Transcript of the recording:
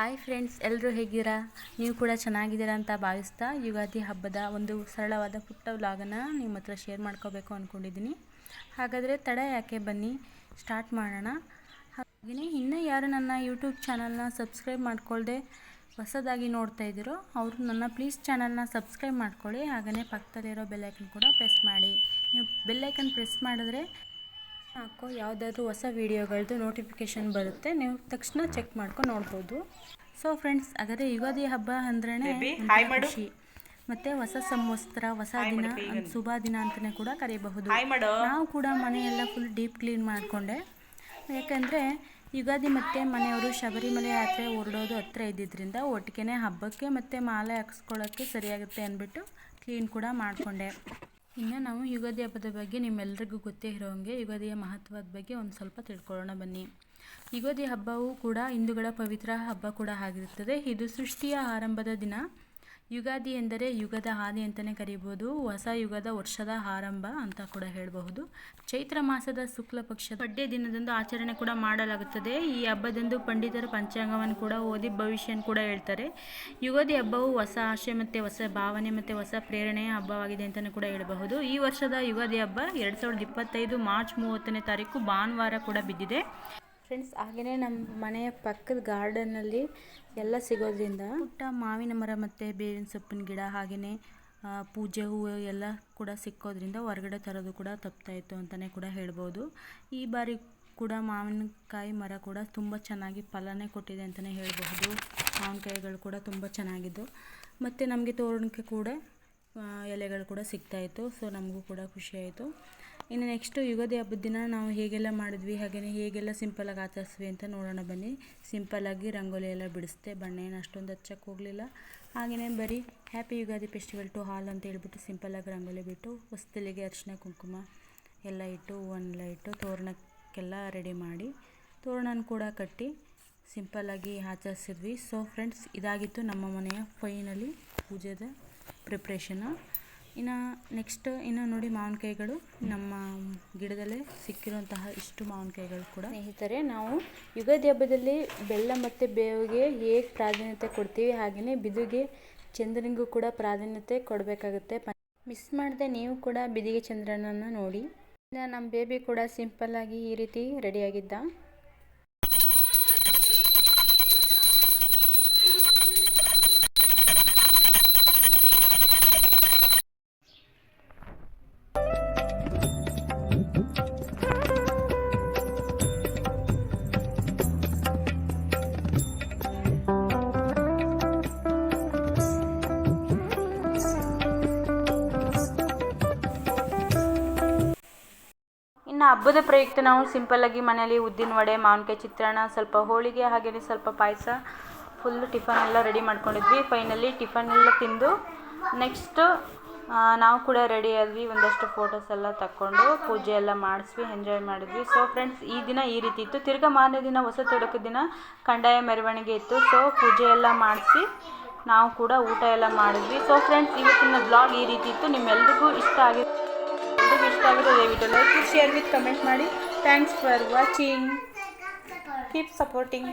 Hi friends ಎಲ್ಲರೂ ಹೇಗಿದ್ದೀರಾ? ನೀವು ಕೂಡ ಚೆನ್ನಾಗಿದ್ದೀರಾ ಅಂತ ಭಾವಿಸ್ತಾ ಯುಗಾದಿ ಹಬ್ಬದ ಒಂದು ಸರಳವಾದ ಪುಟ್ಟ ವ್ಲಾಗನ್ನು ನಿಮ್ಮ ಹತ್ರ ಶೇರ್ ಮಾಡ್ಕೋಬೇಕು ಅಂದ್ಕೊಂಡಿದ್ದೀನಿ ಹಾಗಾದರೆ ತಡ ಯಾಕೆ ಬನ್ನಿ ಸ್ಟಾರ್ಟ್ ಮಾಡೋಣ. ಹಾಗೆಯೇ ಇನ್ನೂ ಯಾರು ನನ್ನ ಯೂಟ್ಯೂಬ್ ಚಾನಲ್ನ ಸಬ್ಸ್ಕ್ರೈಬ್ ಮಾಡ್ಕೊಳ್ಳದೆ ಹೊಸದಾಗಿ ನೋಡ್ತಾ ಇದ್ದೀರೋ, ಅವರು ನನ್ನ ಪ್ಲೀಸ್ ಚಾನಲ್ನ ಸಬ್ಸ್ಕ್ರೈಬ್ ಮಾಡ್ಕೊಳ್ಳಿ. ಹಾಗೆಯೇ ಪಕ್ಕದಲ್ಲಿರೋ ಬೆಲ್ಲೈಕನ್ ಕೂಡ ಪ್ರೆಸ್ ಮಾಡಿ. ನೀವು ಬೆಲ್ಲೈಕನ್ ಪ್ರೆಸ್ ಮಾಡಿದ್ರೆ ಹಾಕೋ ಯಾವುದಾದ್ರೂ ಹೊಸ ವೀಡಿಯೋಗಳದ್ದು ನೋಟಿಫಿಕೇಷನ್ ಬರುತ್ತೆ ನೀವು ತಕ್ಷಣ ಚೆಕ್ ಮಾಡ್ಕೊಂಡು ನೋಡ್ಬೋದು. ಸೊ ಫ್ರೆಂಡ್ಸ್ ಹಾಗಾದರೆ ಯುಗಾದಿ ಹಬ್ಬ ಅಂದ್ರೇ ಖುಷಿ. ಮತ್ತು ಹೊಸ ಸಂವತ್ಸರ ಹೊಸ ದಿನ ಶುಭ ದಿನ ಅಂತಲೇ ಕೂಡ ಕರೆಯಬಹುದು ನಾವು ಕೂಡ ಮನೆಯೆಲ್ಲ ಫುಲ್ ಡೀಪ್ ಕ್ಲೀನ್ ಮಾಡಿಕೊಂಡೆ. ಯಾಕಂದರೆ ಯುಗಾದಿ ಮತ್ತು ಮನೆಯವರು ಶಬರಿಮಲೆ ಯಾತ್ರೆ ಹೊರಡೋದು ಹತ್ತಿರ ಇದ್ದಿದ್ದರಿಂದ ಒಟ್ಟಿಗೆ ಹಬ್ಬಕ್ಕೆ ಮತ್ತು ಮಾಲೆ ಹಾಕ್ಸ್ಕೊಳ್ಳೋಕ್ಕೆ ಸರಿಯಾಗುತ್ತೆ ಅಂದ್ಬಿಟ್ಟು ಕ್ಲೀನ್ ಕೂಡ ಮಾಡಿಕೊಂಡೆ. ಇನ್ನು ನಾವು ಯುಗಾದಿ ಹಬ್ಬದ ಬಗ್ಗೆ ನಿಮ್ಮೆಲ್ಲರಿಗೂ ಗೊತ್ತೇ ಇರೋಂಗೆ ಯುಗಾದಿಯ ಮಹತ್ವದ ಬಗ್ಗೆ ಒಂದು ಸ್ವಲ್ಪ ತಿಳ್ಕೊಳ್ಳೋಣ ಬನ್ನಿ. ಯುಗಾದಿ ಹಬ್ಬವು ಕೂಡ ಹಿಂದೂಗಳ ಪವಿತ್ರ ಹಬ್ಬ ಕೂಡ ಆಗಿರುತ್ತದೆ. ಇದು ಸೃಷ್ಟಿಯ ಆರಂಭದ ದಿನ. ಯುಗಾದಿ ಎಂದರೆ ಯುಗದ ಹಾದಿ ಅಂತಲೇ ಕರೀಬೋದು. ಹೊಸ ಯುಗದ ವರ್ಷದ ಆರಂಭ ಅಂತ ಕೂಡ ಹೇಳಬಹುದು. ಚೈತ್ರ ಮಾಸದ ಶುಕ್ಲ ಪಕ್ಷದ ಬಡ್ಡೆ ದಿನದಂದು ಆಚರಣೆ ಕೂಡ ಮಾಡಲಾಗುತ್ತದೆ. ಈ ಹಬ್ಬದಂದು ಪಂಡಿತರು ಪಂಚಾಂಗವನ್ನು ಕೂಡ ಓದಿ ಭವಿಷ್ಯನ ಕೂಡ ಹೇಳ್ತಾರೆ. ಯುಗಾದಿ ಹಬ್ಬವು ಹೊಸ ಆಶೆ ಮತ್ತು ಹೊಸ ಭಾವನೆ ಮತ್ತು ಹೊಸ ಪ್ರೇರಣೆಯ ಹಬ್ಬವಾಗಿದೆ ಅಂತಲೂ ಕೂಡ ಹೇಳಬಹುದು. ಈ ವರ್ಷದ ಯುಗಾದಿ ಹಬ್ಬ ಎರಡು ಸಾವಿರದ ಇಪ್ಪತ್ತೈದು ಮಾರ್ಚ್ ಮೂವತ್ತನೇ ತಾರೀಕು ಭಾನುವಾರ ಕೂಡ ಬಿದ್ದಿದೆ. ಫ್ರೆಂಡ್ಸ್ ಹಾಗೆಯೇ ನಮ್ಮ ಮನೆಯ ಪಕ್ಕದ ಗಾರ್ಡನ್ನಲ್ಲಿ ಎಲ್ಲ ಸಿಗೋದ್ರಿಂದ ಪುಟ್ಟ ಮಾವಿನ ಮರ ಮತ್ತು ಬೇವಿನ ಸೊಪ್ಪಿನ ಗಿಡ ಹಾಗೆಯೇ ಪೂಜೆ ಹೂವು ಎಲ್ಲ ಕೂಡ ಸಿಕ್ಕೋದ್ರಿಂದ ಹೊರಗಡೆ ತರೋದು ಕೂಡ ತಪ್ತಾಯಿತ್ತು ಅಂತಲೇ ಕೂಡ ಹೇಳ್ಬೋದು. ಈ ಬಾರಿ ಕೂಡ ಮಾವಿನಕಾಯಿ ಮರ ಕೂಡ ತುಂಬ ಚೆನ್ನಾಗಿ ಫಲನೇ ಕೊಟ್ಟಿದೆ ಅಂತಲೇ ಹೇಳಬಹುದು. ಮಾವಿನಕಾಯಿಗಳು ಕೂಡ ತುಂಬ ಚೆನ್ನಾಗಿದ್ದು. ಮತ್ತು ನಮಗೆ ತೋರಣಕ್ಕೆ ಕೂಡ ಎಲೆಗಳು ಕೂಡ ಸಿಗ್ತಾಯಿತ್ತು ಸೊ ನಮಗೂ ಕೂಡ ಖುಷಿಯಾಯಿತು ಇನ್ನು ನೆಕ್ಸ್ಟು ಯುಗಾದಿ ಹಬ್ಬದ ದಿನ ನಾವು ಹೇಗೆಲ್ಲ ಮಾಡಿದ್ವಿ ಹಾಗೆಯೇ ಹೇಗೆಲ್ಲ ಸಿಂಪಲಾಗಿ ಆಚರಿಸ್ವಿ ಅಂತ ನೋಡೋಣ ಬನ್ನಿ. ಸಿಂಪಲ್ಲಾಗಿ ರಂಗೋಲಿ ಎಲ್ಲ ಬಿಡಿಸ್ದೆ ಬಣ್ಣ ಏನು ಅಷ್ಟೊಂದು ಹಚ್ಚಕ್ಕೆ ಹೋಗಲಿಲ್ಲ. ಹಾಗೆಯೇ ಬರೀ happy Ugadi festival to all ಅಂತ ಹೇಳ್ಬಿಟ್ಟು ಸಿಂಪಲ್ಲಾಗಿ ರಂಗೋಲಿ ಬಿಟ್ಟು, ಹೊಸ್ತಿಲಿಗೆ ಅರಿಶಿನ ಕುಂಕುಮ ಎಲ್ಲ ಇಟ್ಟು ಹೂವನ್ನೆಲ್ಲ ಇಟ್ಟು ತೋರಣಕ್ಕೆಲ್ಲ ರೆಡಿ ಮಾಡಿ, ತೋರಣನ ಕೂಡ ಕಟ್ಟಿ ಸಿಂಪಲ್ಲಾಗಿ ಆಚರಿಸಿದ್ವಿ. ಸೊ ಫ್ರೆಂಡ್ಸ್ ಇದಾಗಿತ್ತು ನಮ್ಮ ಮನೆಯ ಫೈನಲಿ ಪೂಜೆದ ಪ್ರಿಪ್ರೇಷನ್ನು ಇನ್ನು ನೆಕ್ಸ್ಟ್ ಇನ್ನು ನೋಡಿ ಮಾವಿನಕಾಯಿಗಳು. ನಮ್ಮ ಗಿಡದಲ್ಲೇ ಸಿಕ್ಕಿರುವಂತಹ ಇಷ್ಟು ಮಾವಿನಕಾಯಿಗಳು ಕೂಡ. ಸ್ನೇಹಿತರೆ, ನಾವು ಯುಗಾದಿ ಹಬ್ಬದಲ್ಲಿ ಬೆಲ್ಲ ಮತ್ತು ಬೇವಿಗೆ ಹೇಗೆ ಪ್ರಾಧಾನ್ಯತೆ ಕೊಡ್ತೀವಿ ಹಾಗೆಯೇ ಬಿದುಗೆ ಚಂದ್ರನಿಗೂ ಕೂಡ ಪ್ರಾಧಾನ್ಯತೆ ಕೊಡಬೇಕಾಗುತ್ತೆ. ಮಿಸ್ ಮಾಡದೆ ನೀವು ಕೂಡ ಬಿದಿಗೆ ಚಂದ್ರನನ್ನು ನೋಡಿ. ನಮ್ಮ ಬೇಬಿ ಕೂಡ ಸಿಂಪಲ್ಲಾಗಿ ಈ ರೀತಿ ರೆಡಿಯಾಗಿದ್ದ ಇನ್ನು ಹಬ್ಬದ ಪ್ರಯುಕ್ತ ನಾವು ಸಿಂಪಲ್ಲಾಗಿ ಮನೆಯಲ್ಲಿ ಉದ್ದಿನ ವಡೆ, ಮಾವಿನಕಾಯಿ ಚಿತ್ರಾನ್ನ, ಸ್ವಲ್ಪ ಹೋಳಿಗೆ ಹಾಗೆಯೇ ಸ್ವಲ್ಪ ಪಾಯಸ ಫುಲ್ ಟಿಫನ್ ಎಲ್ಲ ರೆಡಿ ಮಾಡ್ಕೊಂಡಿದ್ವಿ. ಫೈನಲಿ ಟಿಫನ್ ಎಲ್ಲ ತಿಂದು ನೆಕ್ಸ್ಟು ನಾವು ಕೂಡ ರೆಡಿ ಆದ್ವಿ, ಒಂದಷ್ಟು ಫೋಟೋಸ್ ಎಲ್ಲ ತಕ್ಕೊಂಡು ಪೂಜೆ ಎಲ್ಲ ಮಾಡಿಸ್ವಿ ಎಂಜಾಯ್ ಮಾಡಿದ್ವಿ. ಸೊ ಫ್ರೆಂಡ್ಸ್ ಈ ದಿನ ಈ ರೀತಿ ಇತ್ತು. ತಿರ್ಗಾ ಮಾರನೇ ದಿನ, ಹೊಸ ತೊಡಕು ದಿನ ಕಂದಾಯ ಮೆರವಣಿಗೆ ಇತ್ತು. ಸೊ ಪೂಜೆ ಎಲ್ಲ ಮಾಡಿಸಿ ನಾವು ಕೂಡ ಊಟ ಎಲ್ಲ ಮಾಡಿದ್ವಿ. ಸೊ ಫ್ರೆಂಡ್ಸ್ ಇವತ್ತಿನ ಬ್ಲಾಗ್ ಈ ರೀತಿ ಇತ್ತು. ನಿಮ್ಮೆಲ್ರಿಗೂ ಇಷ್ಟ ಆಗಿತ್ತು ಇಷ್ಟ ಆಗಿರೋ ದಯವಿಟ್ಟು ಲೈಕ್ ಶೇರ್ ವಿತ್ ಕಮೆಂಟ್ ಮಾಡಿ. Thanks for watching keep supporting